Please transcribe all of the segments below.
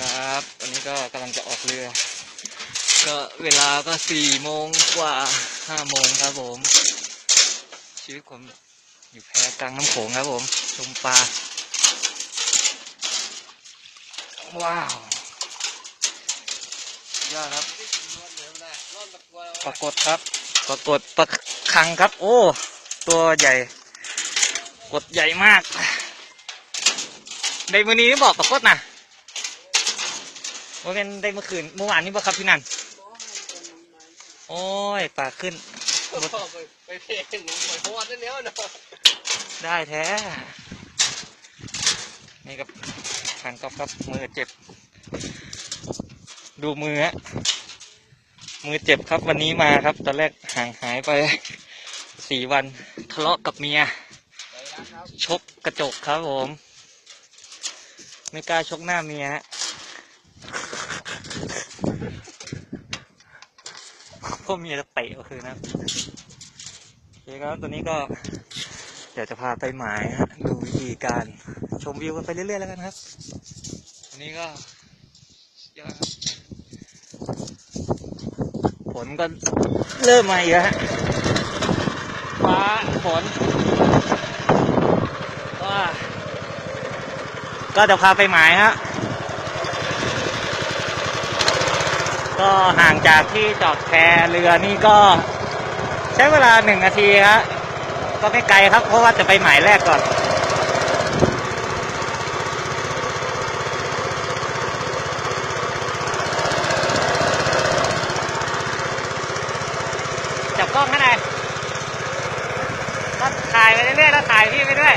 ครับวันนี้ก็กำลังจะออกเรือ ก็เวลาก็สี่โมงกว่าห้าโมงครับผม ชีวิตผมอยู่แพกลางน้ำโขงครับผม ชมปลา ว้าวยอดครับปรากฏครับปรากฏปลาคังครับ โอ้ ตัวใหญ่ กดใหญ่มาก ในมือนี้บอกปรากฏนะ ว่าเป็นได้เมื่อคืนเมื่อวานนี้บ่ครับพี่นันโอ้ยปลาขึ้น ไปเพลงหวยฮอดนั่นเนี้ยเนาะได้แท้ นี่กับขันกอบครับมือเจ็บ ดูมือฮะมือเจ็บครับวันนี้มาครับ ตอนแรกห่างหายไปสี่วันทะเลาะกับเมีย ชกกระจกครับผม ไม่กล้าชกหน้าเมียฮะพว กเมียจะเตะก็คือนะโอเคครับตัวนี้ก็ เดี๋ยวจะพาไปหมายฮะดูวิธีการชมวิวกันไปเรื่อยๆแล้วกันครับอันนี้ก็เยอะครับฝนก็เริ่มมาอีกแล้วฮะฟ้าฝนก็ก็จะพาไปหมายฮะ ก็ห่างจากที่จอดแพเรือนี่ก็ใช้เวลาหนึ่งนาทีฮะก็ไม่ไกลครับ เพราะว่าจะไปหมายแรกก่อนจับกล้องให้หน่อยก็ถ่ายไปเรื่อยๆแล้วถ่ายพี่ไปด้วย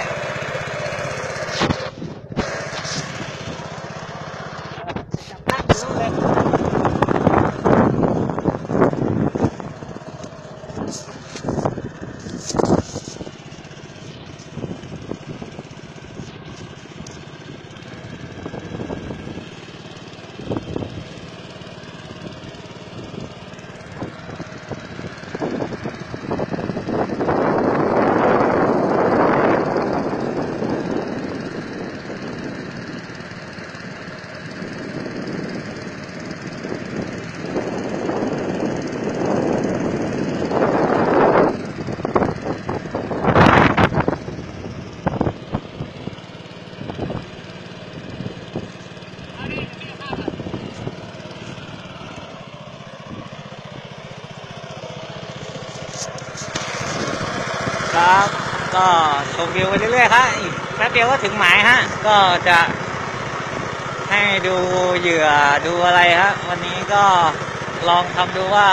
ก็ชมวิวไปเรื่อยๆครับอีกแป๊บเดียวก็ถึงหมายฮะ ก็จะให้ดูเหยื่อดูอะไรฮะ วันนี้ก็ลองทำดูว่า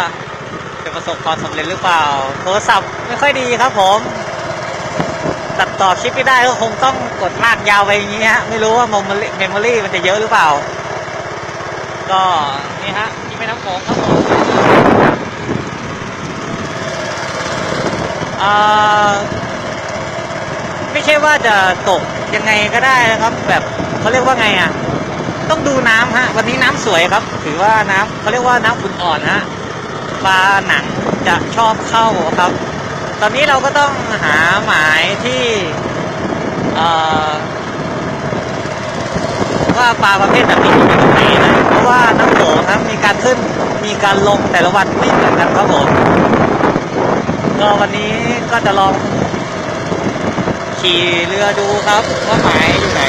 จะประสบความสำเร็จหรือเปล่า โทรศัพท์ไม่ค่อยดีครับผม ตัดต่อคลิปไม่ได้ก็คงต้องกดลากยาวไปอย่างนี้ฮะ ไม่รู้ว่าเมมโมรี่มันจะเยอะหรือเปล่า ก็นี่ฮะที่แม่น้ำโขงครับผมอ่า ไม่ใช่ว่าจะตกยังไงก็ได้นะครับ แบบเขาเรียกว่าไงอะ ต้องดูน้ำฮะ วันนี้น้ำสวยครับ ถือว่าน้ำเขาเรียกว่าน้ำขุ่นอ่อนฮะปลาหนังจะชอบเข้าครับ ตอนนี้เราก็ต้องหาหมายที่ว่าปลาประเภทแบบนี้อยู่ตรงไหนนะเพราะว่าน้ำโขงครับมีการขึ้นมีการลงแต่ละวันไม่เหมือนกันครับผมก็วันนี้ก็จะลอง ขี่เรือดูครับว่าหมายอยู่ไหน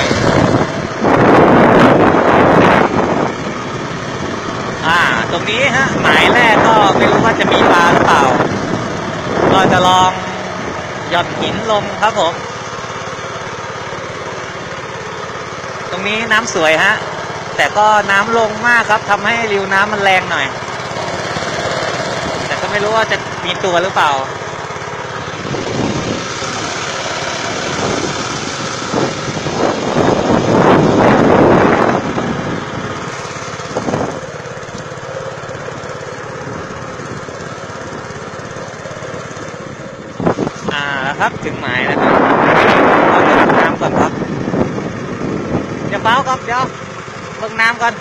อ่า ตรงนี้ฮะ หมายแรกก็ไม่รู้ว่าจะมีปลาหรือเปล่า ก็จะลองหย่อนหินลงครับผม ตรงนี้น้ำสวยฮะ แต่ก็น้ำลงมากครับทำให้ริวน้ำมันแรงหน่อย แต่ก็ไม่รู้ว่าจะมีตัวหรือเปล่า อ่า ครับ ถึงหมายแล้วครับเราจะดูน้ำก่อนครับเดี๋ยวเป้าครับเดี๋ยวเบิ่งน้ำก่อน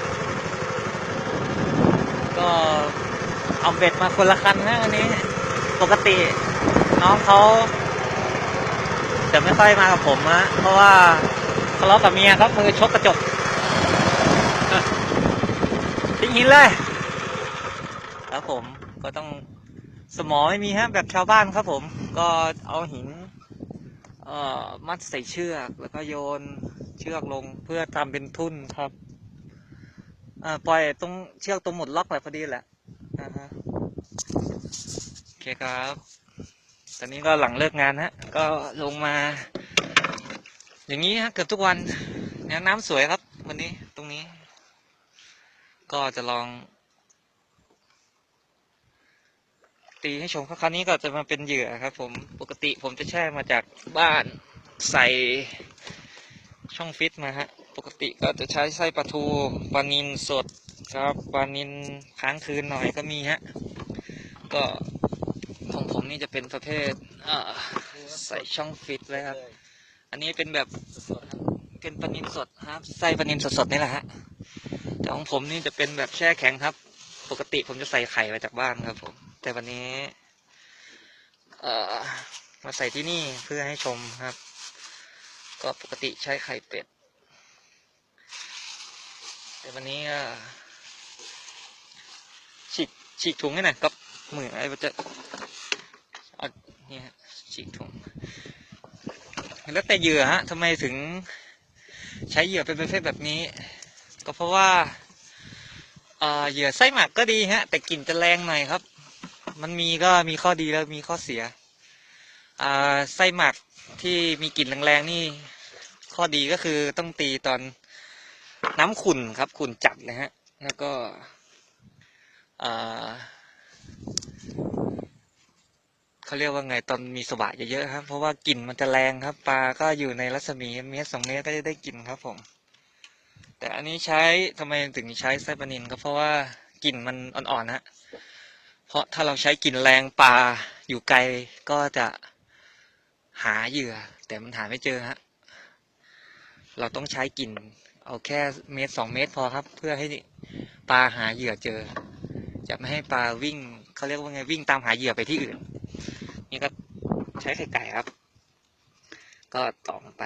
ก็เอาเบ็ดมาคนละคันนะวันนี้ ปกติน้องเขาจะไม่ค่อยมากับผมนะเพราะว่าทะเลาะกับเมียครับมือชกกระจกเป็นหินเลย ครับผมก็ต้อง สมอไม่มีฮะแบบชาวบ้านครับผม ก็เอาหินเอ่อมัดใส่เชือกแล้วก็โยนเชือกลงเพื่อทำเป็นทุ่นครับอ่าปล่อยตรงเชือกตรงหมดล็อกแหละพอดีแหละอ่าฮะโอเคครับ ตอนนี้ก็หลังเลิกงานฮะก็ลงมา อย่างนี้ฮะเกือบทุกวันเนี่ยน้ำสวยครับ วันนี้ตรงนี้ ก็จะลอง ตีให้ชมครับคราวนี้ก็จะมาเป็นเหยื่อครับ ผมปกติผมจะแช่มาจากบ้านใส่ช่องฟิตมาฮะปกติก็จะใช้ไส้ปลาทูปลานินสดครับปลานินค้างคืนหน่อยก็มีฮะก็ของผมนี่จะเป็นประเภทใส่ช่องฟิตไว้ครับ อันนี้เป็นแบบเป็นปลานินสดครับไส้ปลานินสดๆนี่แหละฮะแต่ของผมนี่จะเป็นแบบแช่แข็งครับ ปกติผมจะใส่ไข่มาจากบ้านครับผม แต่วันนี้ เอ่อ มาใส่ที่นี่เพื่อให้ชมครับ ก็ปกติใช้ไข่เป็ด แต่วันนี้ก็ฉีกฉีกถุงให้หน่อยก็มือไอ้จะเอาเนี่ยฉีกถุง แล้วแต่เหยื่อฮะทำไมถึงใช้เหยื่อเป็นประเภทแบบนี้ ก็เพราะว่าเหยื่อไส้หมักก็ดีฮะ แต่กลิ่นจะแรงหน่อยครับ มันมีก็มีข้อดีแล้วมีข้อเสีย อ่าไส้หมักที่มีกลิ่นแรงๆนี่ ข้อดีก็คือต้องตีตอนน้ำขุ่นครับ ขุ่นจัดเลยฮะ แล้วก็อ่าเขาเรียกว่าไงตอนมีสวะเยอะๆครับ เพราะว่ากลิ่นมันจะแรงครับ ปลาก็อยู่ในรัศมีเมตรสองเมตรก็จะได้กลิ่นครับผม แต่อันนี้ใช้ทำไมถึงใช้ไส้ปลานินก็เพราะว่ากลิ่นมันอ่อนๆนะฮะ เพราะถ้าเราใช้กลิ่นแรงปลาอยู่ไกลก็จะหาเหยื่อ แต่มันหาไม่เจอฮะ เราต้องใช้กลิ่น เอาแค่เมตรสองเมตรพอครับ เพื่อให้ปลาหาเหยื่อเจอ จะไม่ให้ปลาวิ่งเขาเรียกว่าไงวิ่งตามหาเหยื่อไปที่อื่น นี่ก็ใช้ไข่ไก่ครับ ก็ต่อมันไป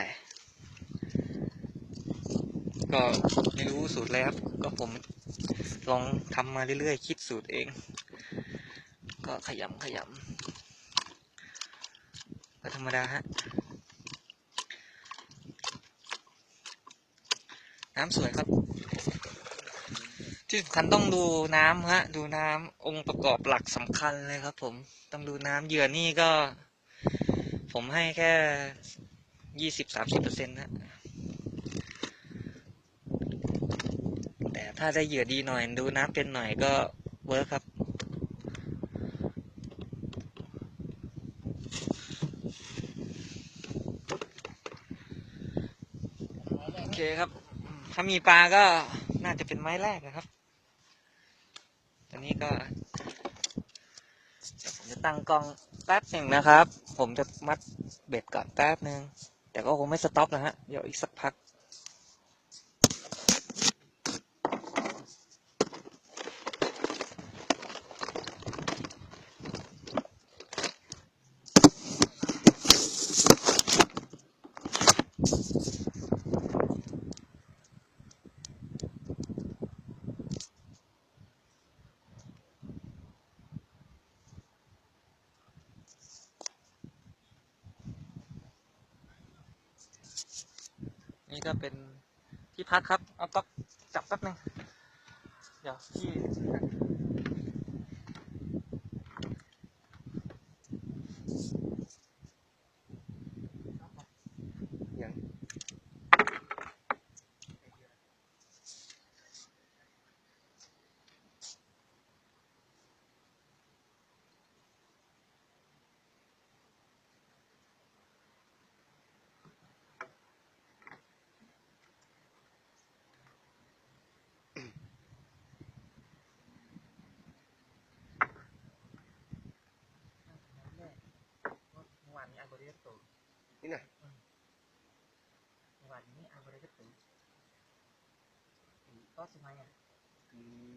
ก็ไม่รู้สูตรเลยครับ ก็ผมลองทำมาเรื่อยๆ คิดสูตรเอง ก็ขยำขยำก็ธรรมดาฮะ น้ำสวยครับ ที่สำคัญต้องดูน้ำฮะ ดูน้ำองค์ประกอบหลักสำคัญเลยครับผม ต้องดูน้ำเหยื่อนี่ก็ ผมให้แค่ยี่สิบสามสิบเปอร์เซ็นต์ฮะแต่ถ้าได้เหยื่อดีหน่อย ดูน้ำเป็นหน่อยก็เวิร์คครับ โอเคครับ ถ้ามีปลาก็น่าจะเป็นไม้แรกนะครับ ตอนนี้ก็เดี๋ยวผมจะตั้งกล้องแป๊บหนึ่งนะครับ ผมจะมัดเบ็ดก่อนแป๊บหนึ่งแต่ก็คงไม่สต็อปนะฮะ เดี๋ยวอีกสักพัก ก็เป็นที่พักครับ เอาต๊อกจับแป๊บหนึง เดี๋ยวที่ยังเมื่อวานนี้อาบริเวณตัว นี่นะเมื่อวานนี้อาบริเวณตัวก็สมัยอะอืม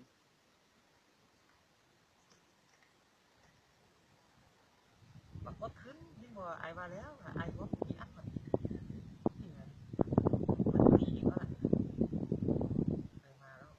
บักว่าขึ้นยิ่งกว่าไอมาแล้วอะไอว่ามีอัพมันนี่ไงมันดีอีกว่าไอมาแล้ว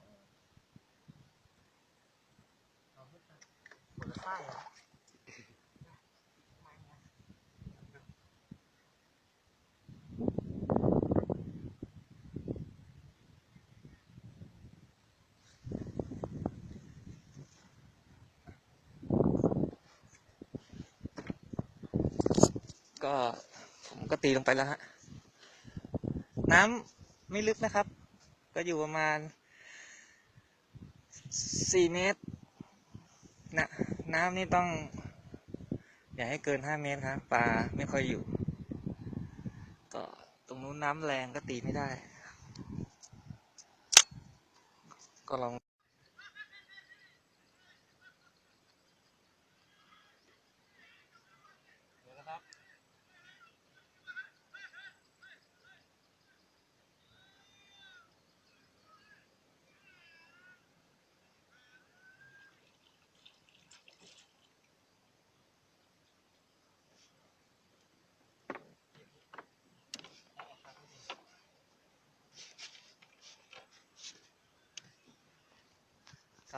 ก็ผมก็ตีลงไปแล้วฮะ น้ำไม่ลึกนะครับ ก็อยู่ประมาณสี่เมตรนะน้ำนี่ต้อง อย่าให้เกินห้าเมตรครับปลาไม่ค่อยอยู่ ก็ตรงนู้นน้ำแรงก็ตีไม่ได้ ก็ลอง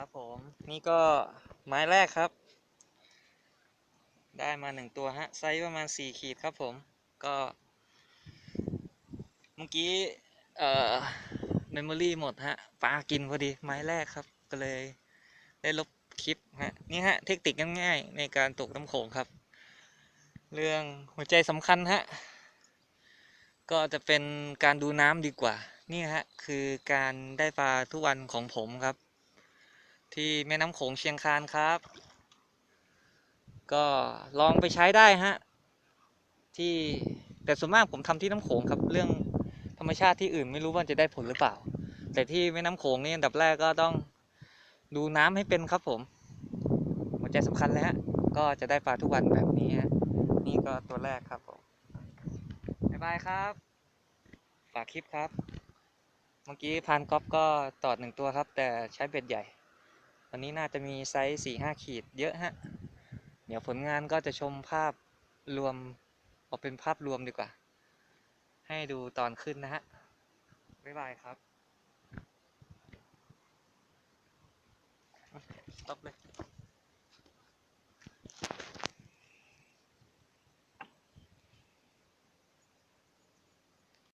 ครับผมนี่ก็ไม้แรกครับ ได้มาหนึ่งตัวฮะไซส์ประมาณสี่ขีดครับผมก็เมื่อกี้เอ่อเมมโมรี่หมดฮะปลากินพอดีไม้แรกครับ ก็เลยได้ลบคลิปฮะนี่ฮะเทคนิคง่ายๆในการตกน้ำโขงครับ เรื่องหัวใจสำคัญฮะก็จะเป็นการดูน้ำดีกว่า นี่ฮะคือการได้ปลาทุกวันของผมครับ ที่แม่น้ำโขงเชียงคานครับ ก็ลองไปใช้ได้ฮะที่แต่ส่วนมากผมทำที่น้ำโขงครับเรื่องธรรมชาติที่อื่นไม่รู้ว่าจะได้ผลหรือเปล่า แต่ที่แม่น้ำโขงนี่อันดับแรกก็ต้องดูน้ำให้เป็นครับผมหัวใจสำคัญเลยฮะก็จะได้ปลาทุกวันแบบนี้ฮะนี่ก็ตัวแรกครับผมบ๊ายบายครับฝากคลิปครับ เมื่อกี้พานก๊อฟก็ตอดหนึ่งตัวครับ แต่ใช้เบ็ดใหญ่ วันนี้น่าจะมีไซส์สี่ห้าขีดเยอะฮะ เดี๋ยวผลงานก็จะชมภาพรวมเอาเป็นภาพรวมดีกว่า ให้ดูตอนขึ้นนะฮะ บ๊ายบายครับตบเลย